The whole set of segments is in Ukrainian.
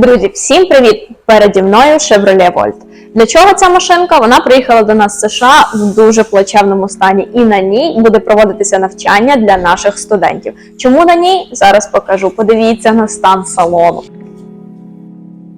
Друзі, всім привіт! Переді мною Chevrolet Volt. Для чого ця машинка? Вона приїхала до нас з США в дуже плачевному стані, і на ній буде проводитися навчання для наших студентів. Чому на ній? Зараз покажу. Подивіться на стан салону.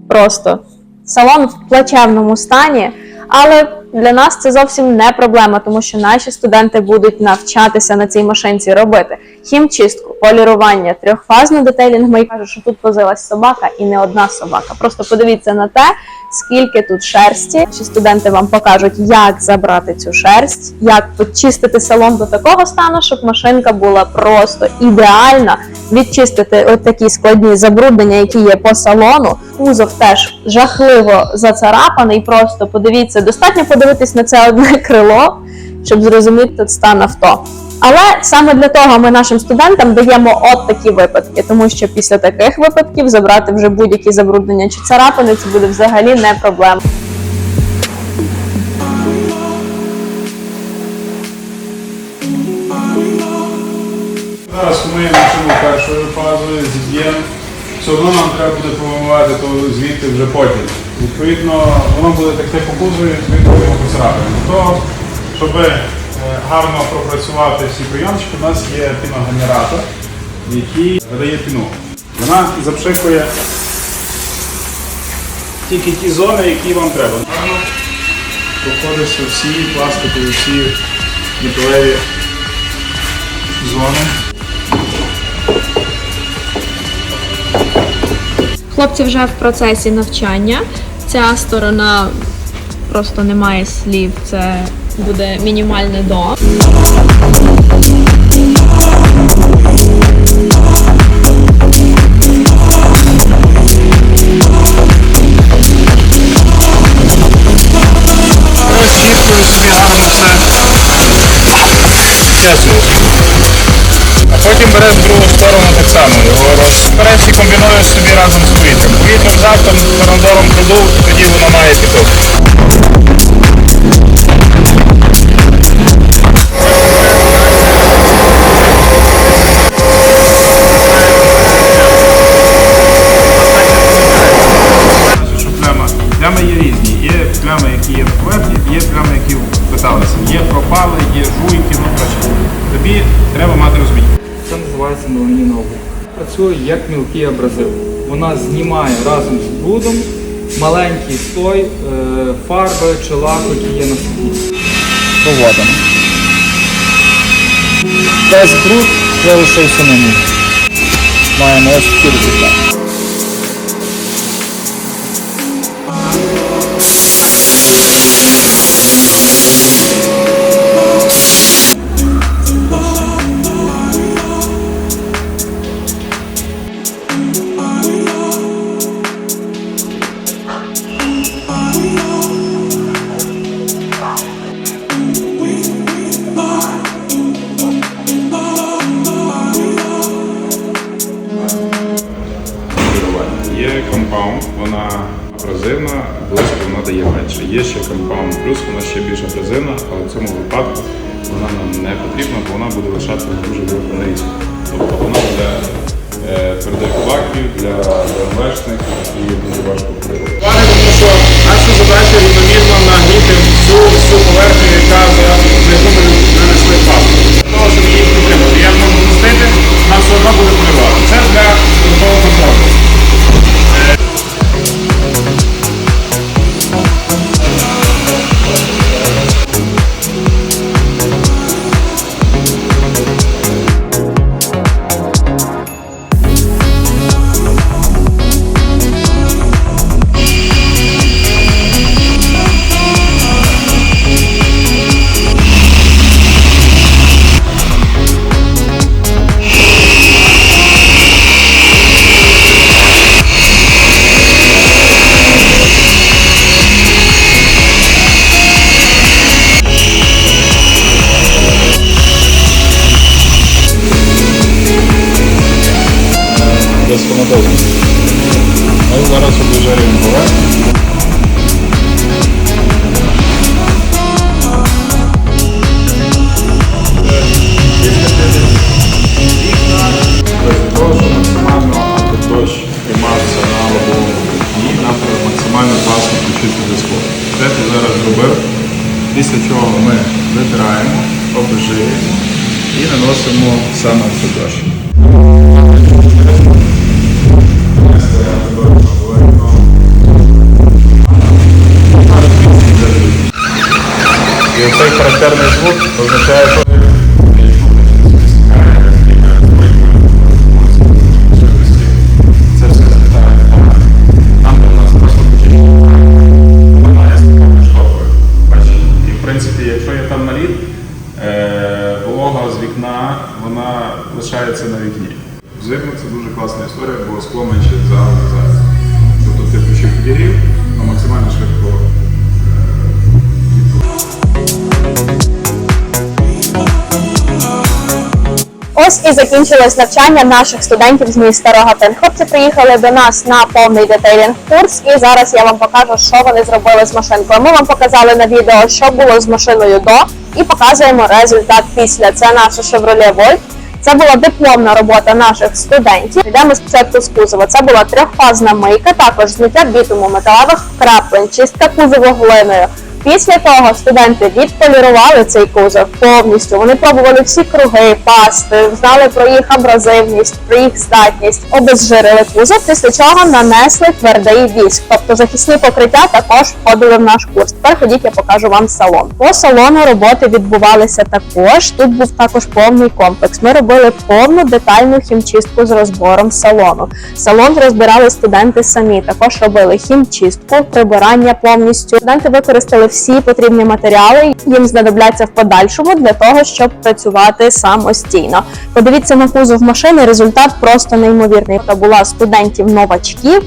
Просто салон в плачевному стані, але для нас це зовсім не проблема, тому що наші студенти будуть навчатися на цій машинці робити хімчистку, полірування, трьохфазну детейлінг. Ми кажуть, що тут возилась собака і не одна собака. Просто подивіться на те, скільки тут шерсті. Наші студенти вам покажуть, як забрати цю шерсть, як почистити салон до такого стану, щоб машинка була просто ідеальна. Відчистити от такі складні забруднення, які є по салону. Кузов теж жахливо зацарапаний. Просто подивіться, достатньо подивитись на це одне крило, щоб зрозуміти стан авто. Але саме для того ми нашим студентам даємо от такі випадки, тому що після таких випадків забрати вже будь-які забруднення чи царапини це буде взагалі не проблема. Зараз ми машину першою фазою зіб'ємо. Все одно нам треба буде помивати, то звідти вже потім. Відповідно, воно буде таке по кузові, відповідно його поцарапаємо. То, щоб е, гарно пропрацювати всі прийомчики, у нас є піногенератор, який видає піну. Вона запшикує тільки ті зони, які вам треба. Проходиться всі пластикові, всі металеві зони. Хлопці вже в процесі навчання. Ця сторона просто немає слів, це буде мінімальне до. Собі гарно. Потім береш другу сторону так само. Його розбереш і комбінуєш собі разом з повітрям. Повітря взяв, там корандором продув, тоді воно має піток. Плями є різні. Є плями, які є на поверхні, є плями, які питалися. Є пропали, є жуйки, ну коротше. Тобі треба мати розуміння. Це називається меламінова губка. Працює як мілкий абразив. Вона знімає разом з брудом маленький слой е, фарби чи лаку, які є на склі. Доводимо. Весь бруд залишився на ній. Маємо ось результат. Вона менше. Є ще компаунд плюс, вона ще більш агресивна, але в цьому випадку вона нам не потрібна, бо вона буде лишати дуже велику нарізку. Тобто вона для е, лаків, для МВшних і дуже важко впливати. Пане, тому що наша задача рівномірно нагріти всю, всю поверхню, витираємо, і наносимо саме дощ. І оцей характерний звук означає, що вікна вона лишається на вікні. Взимку це дуже класна історія, бо скло менше загрузається. Тобто ти включив підігрів, а максимально швидко Ось і закінчилось навчання наших студентів з міста Рогатин. Хлопці приїхали до нас на повний детейлінг курс, і зараз я вам покажу, що вони зробили з машинкою. Ми вам показали на відео, що було з машиною до, і показуємо результат після. Це наша Chevrolet Volt. Це була дипломна робота наших студентів. Йдемо спочатку з кузова. Це була трьохфазна мийка, також зняття бітуму, металевих краплень, чистка кузову глиною. Після того студенти відполірували цей кузов повністю. Вони пробували всі круги, пасти, знали про їх абразивність, про їх здатність, обезжирили кузов, після чого нанесли твердий диск. Тобто захисні покриття також входили в наш курс. Тепер ходіть, я покажу вам салон. По салону роботи відбувалися також. Тут був також повний комплекс. Ми робили повну детальну хімчистку з розбором салону. Салон розбирали студенти самі. Також робили хімчистку, прибирання повністю. Студенти використали всі потрібні матеріали. Їм знадобляться в подальшому для того, щоб працювати самостійно. Подивіться на кузов машини. Результат просто неймовірний. Та була студентів новачків.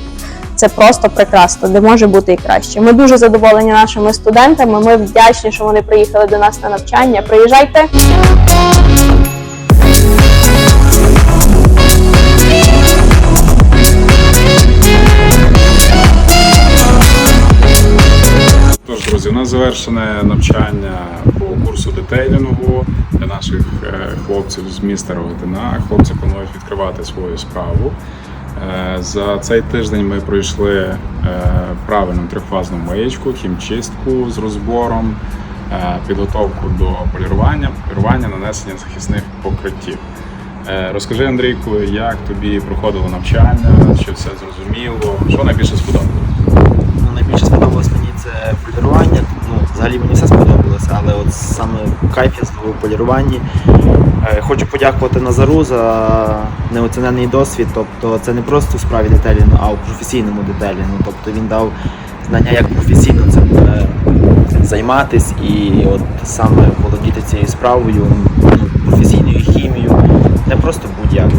Це просто прекрасно, де може бути і краще. Ми дуже задоволені нашими студентами. Ми вдячні, що вони приїхали до нас на навчання. Приїжджайте. Нас завершене навчання по курсу детейлінгу для наших е, хлопців з міста Рогатина. Хлопці планують відкривати свою справу. Е, За цей тиждень ми пройшли е, правильну трьохфазну маячку, хімчистку з розбором, підготовку до полірування, полірування, нанесення захисних покриттів. Розкажи, Андрійку, як тобі проходило навчання, чи все зрозуміло, що найбільше сподобалося? Це полірування. Ну, взагалі мені все сподобалося, але от саме кайф я зловив у поліруванні. Е, Хочу подякувати Назару за неоцінений досвід. Тобто це не просто у справі детелінгу, а у професійному детелінгу. Тобто він дав знання, як професійно цим е, займатись і от саме володіти цією справою, ну, професійною хімією, не просто будь-як.